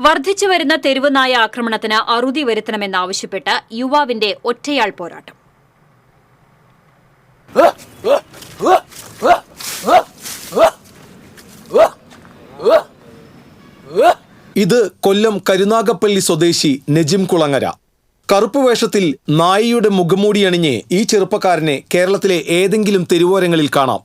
വർദ്ധിച്ചുവരുന്ന വരുന്ന നായ ആക്രമണത്തിന് അറുതി വരുത്തണമെന്നാവശ്യപ്പെട്ട് യുവാവിന്റെ ഒറ്റയാൾ പോരാട്ടം. ഇത് കൊല്ലം കരുനാഗപ്പള്ളി സ്വദേശി നജിം കുളങ്ങര. കറുപ്പ് വേഷത്തിൽ നായിയുടെ മുഖംമൂടി അണിഞ്ഞ് ഈ ചെറുപ്പക്കാരനെ കേരളത്തിലെ ഏതെങ്കിലും തെരുവോരങ്ങളിൽ കാണാം.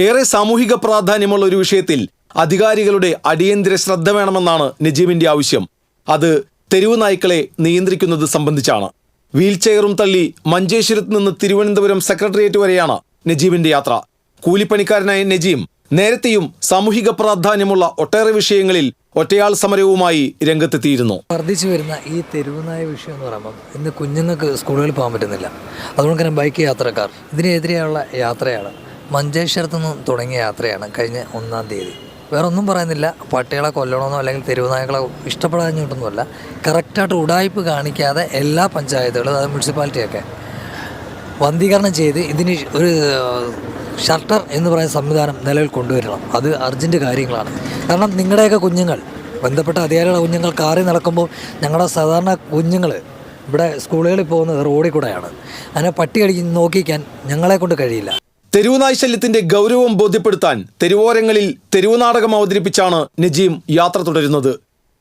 ഏറെ സാമൂഹിക പ്രാധാന്യമുള്ള ഒരു വിഷയത്തിൽ അധികാരികളുടെ അടിയന്തര ശ്രദ്ധ വേണമെന്നാണ് നജീമിന്റെ ആവശ്യം. അത് തെരുവു നായ്ക്കളെ നിയന്ത്രിക്കുന്നത് സംബന്ധിച്ചാണ്. വീൽചെയറും തള്ളി മഞ്ചേശ്വരത്ത് നിന്ന് തിരുവനന്തപുരം സെക്രട്ടേറിയറ്റ് വരെയാണ് നജീമിന്റെ യാത്ര. കൂലിപ്പണിക്കാരനായ നജീം നേരത്തെയും സാമൂഹിക പ്രാധാന്യമുള്ള ഒട്ടേറെ വിഷയങ്ങളിൽ ഒറ്റയാൾ സമരവുമായി രംഗത്തെത്തിയിരുന്നു. വർദ്ധിച്ചു വരുന്ന ഈ തെരുവുനായ വിഷയം എന്ന് പറയുമ്പം ഇന്ന് കുഞ്ഞുങ്ങൾക്ക് സ്കൂളുകളിൽ പോകാൻ പറ്റുന്നില്ല. അതുകൊണ്ട് തന്നെ ബൈക്ക് യാത്രക്കാർ. ഇതിനെതിരെയുള്ള യാത്രയാണ് മഞ്ചേശ്വരത്ത് നിന്ന് തുടങ്ങിയ യാത്രയാണ് കഴിഞ്ഞ ഒന്നാം തീയതി. വേറെ ഒന്നും പറയുന്നില്ല. പട്ടികളെ കൊല്ലണമെന്നോ അല്ലെങ്കിൽ തെരുവുനായകളെ ഇഷ്ടപ്പെടാഞ്ഞിട്ടൊന്നുമല്ല. കറക്റ്റായിട്ട് ഉടായ്പ് കാണിക്കാതെ എല്ലാ പഞ്ചായത്തുകളും അതായത് മുനിസിപ്പാലിറ്റിയൊക്കെ വന്ധീകരണം ചെയ്ത് ഇതിന് ഒരു ഷട്ടർ എന്ന് പറയുന്ന സംവിധാനം നിലവിൽ കൊണ്ടുവരണം. അത് അർജന്റ് കാര്യങ്ങളാണ്. കാരണം നിങ്ങളുടെയൊക്കെ കുഞ്ഞുങ്ങൾ ബന്ധപ്പെട്ട അധികാരികളുടെ കുഞ്ഞുങ്ങൾ കാറി നടക്കുമ്പോൾ ഞങ്ങളുടെ സാധാരണ കുഞ്ഞുങ്ങൾ ഇവിടെ സ്കൂളുകളിൽ പോകുന്നത് റോഡിൽ കൂടെയാണ്. അതിനെ പട്ടി അടിച്ച് നോക്കിക്കാൻ ഞങ്ങളെ കൊണ്ട് കഴിയില്ല. തെരുവുനായ് ശല്യത്തിന്റെ ഗൗരവം ബോധ്യപ്പെടുത്താൻ തെരുവോരങ്ങളിൽ തെരുവുനാടകം അവതരിപ്പിച്ചാണ് നജീം യാത്ര തുടരുന്നത്.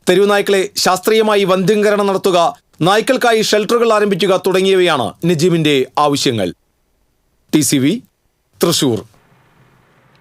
തെരുവുനായ്ക്കളെ ശാസ്ത്രീയമായി വന്ധ്യംകരണം നടത്തുക നായ്ക്കൾക്കായി ഷെൽട്ടറുകൾ ആരംഭിക്കുക തുടങ്ങിയവയാണ് നജീമിന്റെ ആവശ്യങ്ങൾ. ടി തൃശൂർ.